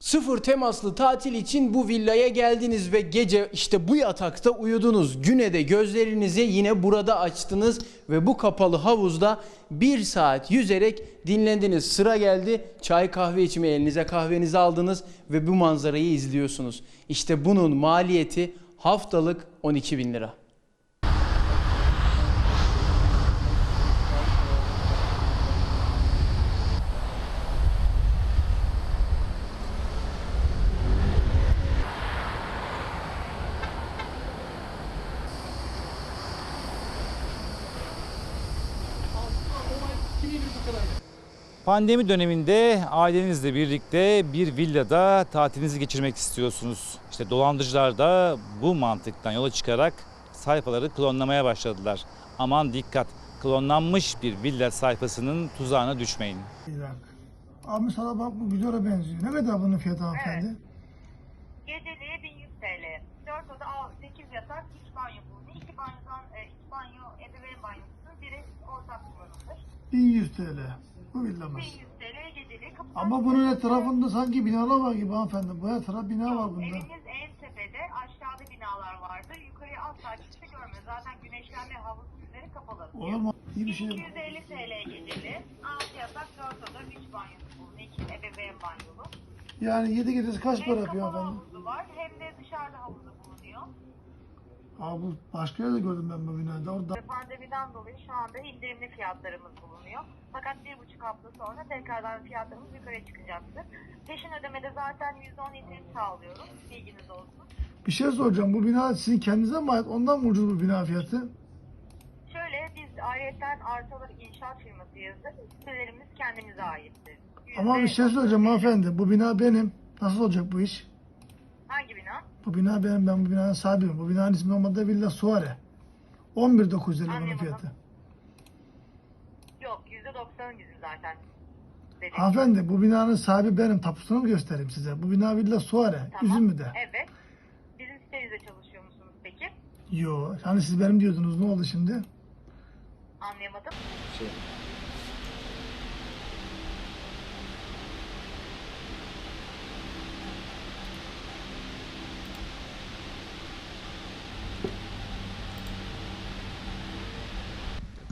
Sıfır temaslı tatil için bu villaya geldiniz ve gece işte bu yatakta uyudunuz. Güne de gözlerinizi yine burada açtınız ve bu kapalı havuzda bir saat yüzerek dinlendiniz. Sıra geldi çay kahve içmeye elinize kahvenizi aldınız ve bu manzarayı izliyorsunuz. İşte bunun maliyeti haftalık 12 bin lira. Pandemi döneminde ailenizle birlikte bir villada tatilinizi geçirmek istiyorsunuz. İşte dolandırıcılar da bu mantıktan yola çıkarak sayfaları klonlamaya başladılar. Aman dikkat, klonlanmış bir villa sayfasının tuzağına düşmeyin. Bir dakika. Abi sana bak bu güzele benziyor. Ne kadar bunun fiyatı hanımefendi? Geceliğe 1100 TL. 4 oda 8 yatak, 3 banyo bulunuyor. 2 banyodan 2 banyo ebeveyn banyosu, biri ortak kullanılır. 1100 TL. Bu villamız. 1100 TL geceliği kapıdan Ama bunun etrafında sanki binalar var gibi hanımefendi. Bu etraf bina var bunda. Eviniz en tepede, aşağıda binalar vardır. Yukarıya asla kimse görmez. Zaten güneşlenme havuzun üzeri kapalı. Olur mu? İyi bir şey. 250 TL geceli. 6 yatak, 4 oda, 3 banyosu bulunuyor. 2 ebeveyn banyolu. Yani 7 gecesi kaç para Hem yapıyor kapalı hanımefendi? havuzu var hem de dışarıda havuzu Abi bu başka yerde gördüm ben bu binada. Orada Pandemiden dolayı şu anda indirimli fiyatlarımız bulunuyor. Fakat bir buçuk hafta sonra tekrardan fiyatlarımız yukarıya çıkacaktır. Peşin ödemede zaten %10 indirim sağlıyoruz. Bilginiz olsun. bir şey soracağım. Bu bina sizin kendinize mi ait? Ondan mı ucuz bu bina fiyatı? Şöyle biz ayrıca arsalar inşaat firmasıyız. Sitelerimiz kendimize aittir. Ama bir şey soracağım hanımefendi. Bu bina benim. Nasıl olacak bu iş? Bu bina benim. Ben bu binanın sahibiyim. Bu binanın ismi normalde Villa Suare. 11.950 bunun Anlayamadım. fiyatı. Yok %90 bizim zaten. Dedik. Hanımefendi bu binanın sahibi benim. Tapusunu mu göstereyim size? Bu bina Villa Suare. Tamam. Üzümlü'de. Evet. Bizim sitemizde çalışıyor musunuz peki? Yo. Hani siz benim diyordunuz. Ne oldu şimdi? Anlayamadım.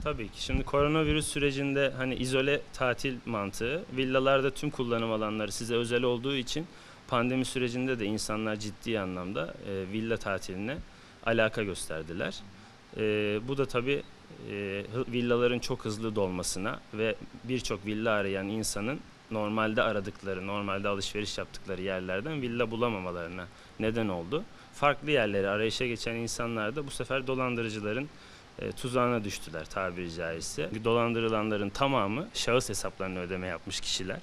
Tabii ki. Şimdi koronavirüs sürecinde hani izole tatil mantığı, villalarda tüm kullanım alanları size özel olduğu için pandemi sürecinde de insanlar ciddi anlamda e, villa tatiline alaka gösterdiler. E, bu da tabii e, villaların çok hızlı dolmasına ve birçok villa arayan insanın normalde aradıkları, normalde alışveriş yaptıkları yerlerden villa bulamamalarına neden oldu. Farklı yerleri arayışa geçen insanlar da bu sefer dolandırıcıların e, tuzağına düştüler tabiri caizse. Dolandırılanların tamamı şahıs hesaplarına ödeme yapmış kişiler.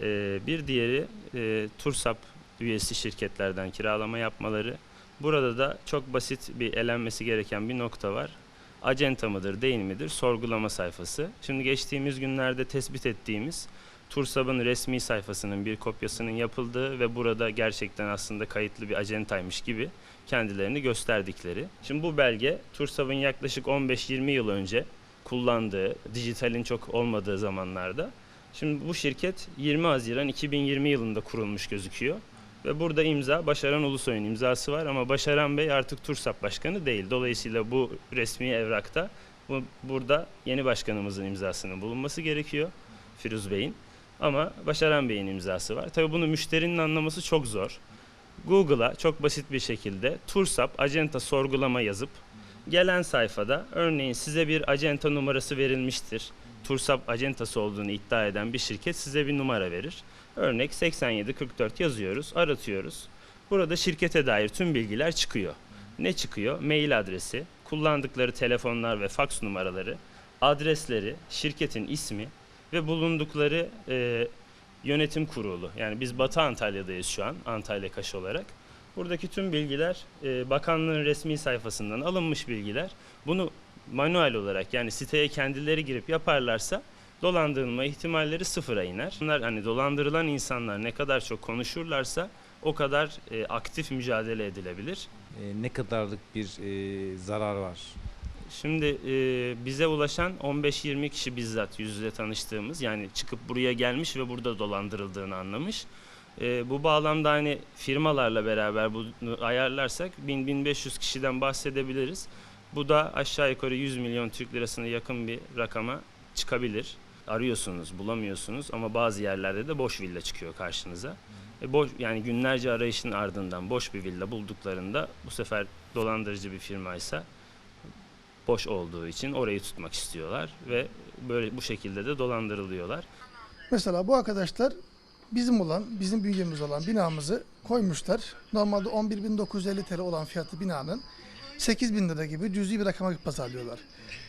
E, bir diğeri e, Tursap üyesi şirketlerden kiralama yapmaları. Burada da çok basit bir elenmesi gereken bir nokta var. Acenta mıdır değil midir sorgulama sayfası. Şimdi geçtiğimiz günlerde tespit ettiğimiz Tursab'ın resmi sayfasının bir kopyasının yapıldığı ve burada gerçekten aslında kayıtlı bir acentaymış gibi kendilerini gösterdikleri. Şimdi bu belge Tursab'ın yaklaşık 15-20 yıl önce kullandığı, dijitalin çok olmadığı zamanlarda. Şimdi bu şirket 20 Haziran 2020 yılında kurulmuş gözüküyor. Ve burada imza Başaran Ulusoy'un imzası var ama Başaran Bey artık Tursap Başkanı değil. Dolayısıyla bu resmi evrakta bu, burada yeni başkanımızın imzasının bulunması gerekiyor. Firuz Bey'in. Ama Başaran Bey'in imzası var. Tabii bunu müşterinin anlaması çok zor. Google'a çok basit bir şekilde Tursap acenta sorgulama yazıp gelen sayfada örneğin size bir acenta numarası verilmiştir. Tursap acentası olduğunu iddia eden bir şirket size bir numara verir. Örnek 8744 yazıyoruz, aratıyoruz. Burada şirkete dair tüm bilgiler çıkıyor. Ne çıkıyor? Mail adresi, kullandıkları telefonlar ve faks numaraları, adresleri, şirketin ismi ve bulundukları e, yönetim kurulu. Yani biz Batı Antalya'dayız şu an, Antalya Kaş olarak. Buradaki tüm bilgiler e, bakanlığın resmi sayfasından alınmış bilgiler. Bunu manuel olarak yani siteye kendileri girip yaparlarsa dolandırılma ihtimalleri sıfıra iner. Bunlar hani dolandırılan insanlar ne kadar çok konuşurlarsa o kadar e, aktif mücadele edilebilir. E, ne kadarlık bir e, zarar var? Şimdi e, bize ulaşan 15-20 kişi bizzat yüz yüze tanıştığımız yani çıkıp buraya gelmiş ve burada dolandırıldığını anlamış. E, bu bağlamda hani firmalarla beraber bunu ayarlarsak 1000-1500 kişiden bahsedebiliriz. Bu da aşağı yukarı 100 milyon Türk lirasına yakın bir rakama çıkabilir. Arıyorsunuz, bulamıyorsunuz ama bazı yerlerde de boş villa çıkıyor karşınıza. E boş yani günlerce arayışın ardından boş bir villa bulduklarında bu sefer dolandırıcı bir firmaysa boş olduğu için orayı tutmak istiyorlar ve böyle bu şekilde de dolandırılıyorlar. Mesela bu arkadaşlar bizim olan, bizim bünyemiz olan binamızı koymuşlar. Normalde 11.950 TL olan fiyatı binanın 8.000 lira gibi cüzi bir rakama pazarlıyorlar.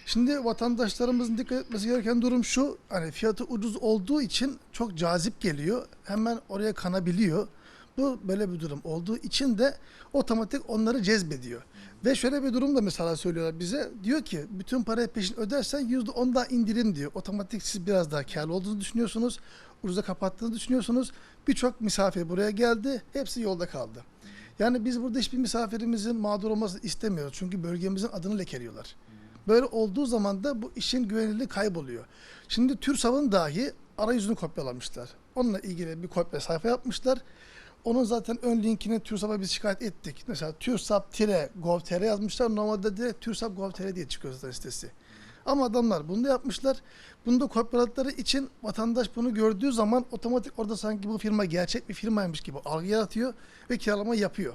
Şimdi vatandaşlarımızın dikkat etmesi gereken durum şu. Hani fiyatı ucuz olduğu için çok cazip geliyor. Hemen oraya kanabiliyor. Bu böyle bir durum olduğu için de otomatik onları cezbediyor. Ve şöyle bir durum da mesela söylüyorlar bize. Diyor ki bütün parayı peşin ödersen %10 daha indirim diyor. Otomatik siz biraz daha karlı olduğunu düşünüyorsunuz. Ucuza kapattığını düşünüyorsunuz. Birçok misafir buraya geldi. Hepsi yolda kaldı. Yani biz burada hiçbir misafirimizin mağdur olmasını istemiyoruz. Çünkü bölgemizin adını lekeliyorlar. Böyle olduğu zaman da bu işin güvenilirliği kayboluyor. Şimdi TÜRSAV'ın dahi arayüzünü kopyalamışlar. Onunla ilgili bir kopya sayfa yapmışlar. Onun zaten ön linkini TÜRSAP'a biz şikayet ettik. Mesela TÜRSAP-gov.tr yazmışlar. Normalde de TÜRSAP-gov.tr diye çıkıyor zaten sitesi. Ama adamlar bunu da yapmışlar. Bunu da kopyaladıkları için vatandaş bunu gördüğü zaman otomatik orada sanki bu firma gerçek bir firmaymış gibi algı yaratıyor ve kiralama yapıyor.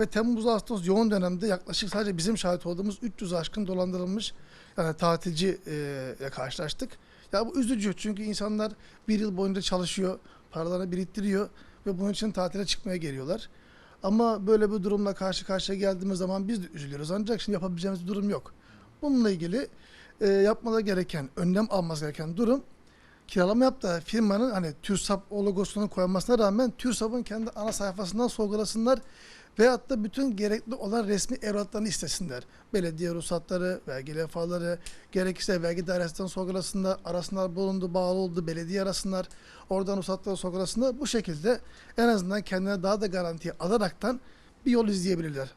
Ve Temmuz Ağustos yoğun dönemde yaklaşık sadece bizim şahit olduğumuz 300 aşkın dolandırılmış yani tatilci ile karşılaştık. Ya bu üzücü çünkü insanlar bir yıl boyunca çalışıyor, paralarını biriktiriyor ve bunun için tatile çıkmaya geliyorlar. Ama böyle bir durumla karşı karşıya geldiğimiz zaman biz de üzülüyoruz. Ancak şimdi yapabileceğimiz bir durum yok. Bununla ilgili e, yapmaları gereken, önlem alması gereken durum kiralama yaptığı firmanın hani TÜRSAP logosunu koymasına rağmen TÜRSAP'ın kendi ana sayfasından sorgulasınlar veyahut da bütün gerekli olan resmi evraklarını istesinler. Belediye ruhsatları, vergi levhaları, gerekirse vergi dairesinden sorgulasınlar, arasınlar bulundu, bağlı oldu, belediye arasınlar, oradan ruhsatları sorgulasınlar. Bu şekilde en azından kendine daha da garantiye alaraktan bir yol izleyebilirler.